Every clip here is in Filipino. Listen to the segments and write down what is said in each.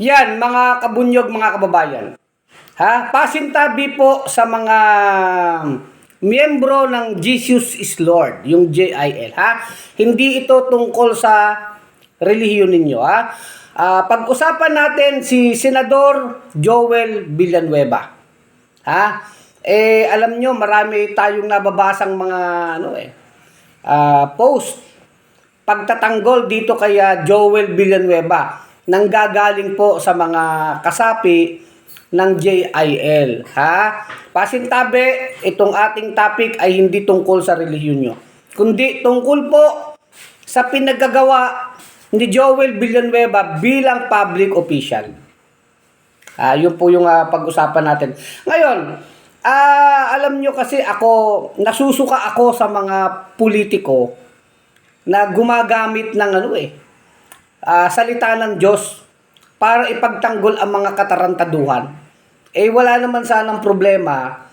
Yan, mga kabunyog, mga kababayan. Ha? Pasintabi po sa mga miyembro ng Jesus is Lord, yung JIL, ha? Hindi ito tungkol sa relihiyon ninyo, ha? Ah, pag-usapan natin si Senador Joel Villanueva. Ha? Eh, alam nyo, marami tayong nababasang mga, ano eh, ah, post pagtatanggol dito kay Joel Villanueva nang gagaling po sa mga kasapi ng JIL. Ha? Pasintabi, itong ating topic ay hindi tungkol sa relihiyon nyo. Kundi tungkol po sa pinagagawa ni Joel Villanueva bilang public official. Ah, yun po yung ah, pag-usapan natin. Ngayon, ah, alam nyo kasi ako, nasusuka ako sa mga politiko na gumagamit ng ano eh, ah, salita ng Diyos para ipagtanggol ang mga katarantaduhan. Eh wala naman sanang problema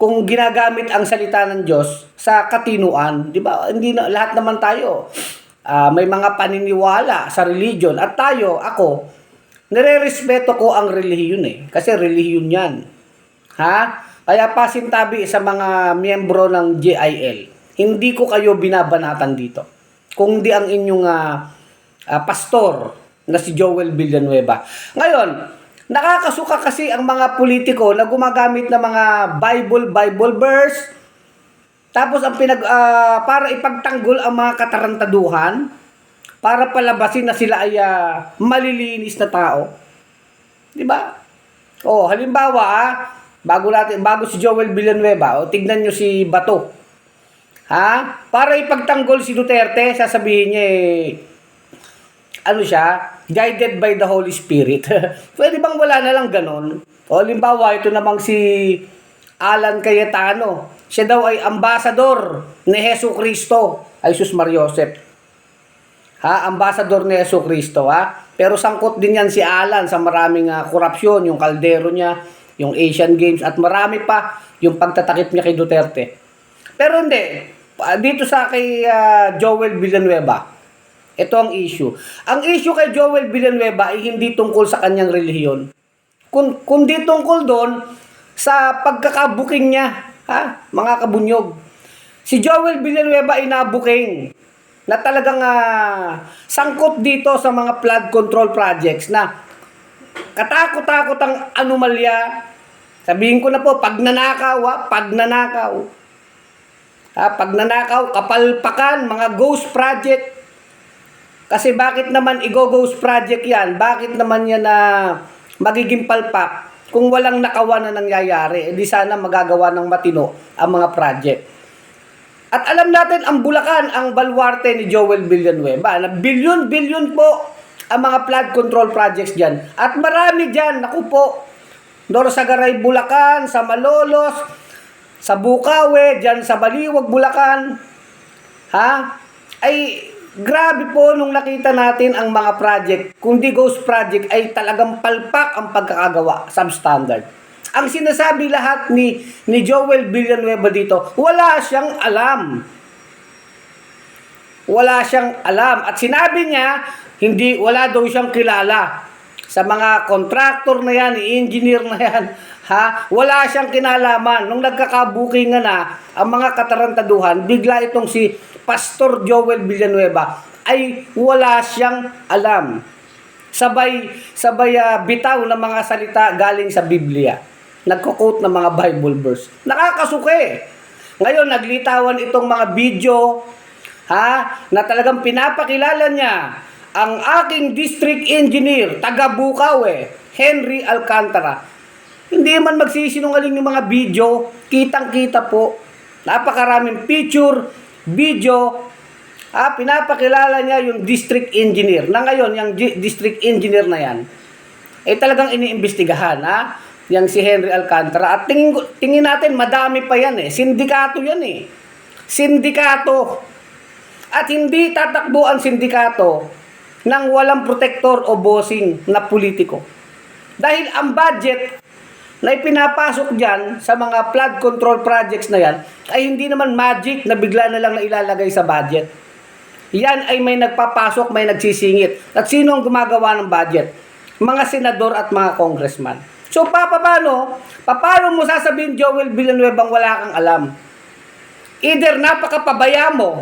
kung ginagamit ang salita ng Diyos sa katinuan, 'di ba? Hindi na lahat naman tayo ah, may mga paniniwala sa religion at tayo, ako, nire-respeto ko ang relihiyon eh. Kasi relihiyon 'yan. Ha? Kaya pasintabi sa mga miyembro ng JIL. Hindi ko kayo binabanatan dito. Kung di ang inyong ah, ah, pastor na si Joel Villanueva. Ngayon, nakakasuka kasi ang mga politiko na gumagamit ng mga Bible, Bible verse, tapos ang pinag ah, para ipagtanggol ang mga katarantaduhan, para palabasin na sila ay ah, malilinis na tao. 'Di ba? Oh, halimbawa, bago natin bago si Joel Villanueva, oh, tignan niyo si Bato. Ha? Para ipagtanggol si Duterte, sasabihin niya eh, ano siya, guided by the Holy Spirit. Pwede bang wala na lang ganon? O limbawa, ito namang si Alan Cayetano. Siya daw ay ambasador ni Heso Kristo. Ay sus Mariosep. Ha? Ambasador ni Heso Kristo, ha? Pero sangkot din yan si Alan sa maraming ah, korupsyon, yung kaldero niya, yung Asian Games, at marami pa yung pagtatakip niya kay Duterte. Pero hindi. Pa- Dito sa kay ah, Joel Villanueva, ito ang issue. Ang issue kay Joel Villanueva ay hindi tungkol sa kanyang relihiyon. Kun, kundi tungkol doon sa pagkakabuking niya, ha? Mga kabunyog. Si Joel Villanueva ay nabuking na talagang ah, sangkot dito sa mga flood control projects na katakot-takot ang anomalya. Sabihin ko na po, pag nanakaw, ha? pag nanakaw. Ha, pag nanakaw, kapalpakan, mga ghost project. Kasi bakit naman i-ghost project yan? Bakit naman yan na magiging palpak kung walang nakawa na nangyayari? Eh di sana magagawa ng matino ang mga project. At alam natin, ang Bulacan, ang balwarte ni Joel Villanueva, na bilyon-bilyon po ang mga flood control projects dyan. At marami dyan, naku po, Norsagaray, Bulacan, sa Malolos, sa Bukawe, dyan sa Baliwag, Bulacan, ha? Ay, grabe po nung nakita natin ang mga project, kung di ghost project, ay talagang palpak ang pagkakagawa, substandard. Ang sinasabi lahat ni, ni Joel Villanueva dito, wala siyang alam. Wala siyang alam. At sinabi niya, hindi, wala daw siyang kilala sa mga contractor na yan, engineer na yan, ha? Wala siyang kinalaman. Nung nagkakabuking na ang mga katarantaduhan, bigla itong si Pastor Joel Villanueva ay wala siyang alam. Sabay, sabay ah, bitaw ng mga salita galing sa Biblia. Nagko-quote ng mga Bible verse. Nakakasuke. Ngayon, naglitawan itong mga video, ha, na talagang pinapakilala niya ang aking district engineer, taga Bukawe, Henry Alcantara. Hindi man magsisinungaling yung mga video, kitang-kita po. Napakaraming picture, video, ah, pinapakilala niya yung district engineer. Na ngayon, yung di- district engineer na yan, eh talagang iniimbestigahan, ha? Yang si Henry Alcantara. At tingin, tingin natin, madami pa yan eh. Sindikato yan eh. Sindikato. At hindi tatakbo ang sindikato ng walang protektor o bossing na politiko. Dahil ang budget na ipinapasok dyan sa mga flood control projects na yan ay hindi naman magic na bigla na lang na ilalagay sa budget. Yan ay may nagpapasok, may nagsisingit. At sino ang gumagawa ng budget? mga senador at mga congressman. So, pa, paano? Paano mo sasabihin, Joel Villanueva, wala kang alam? Either napakapabaya mo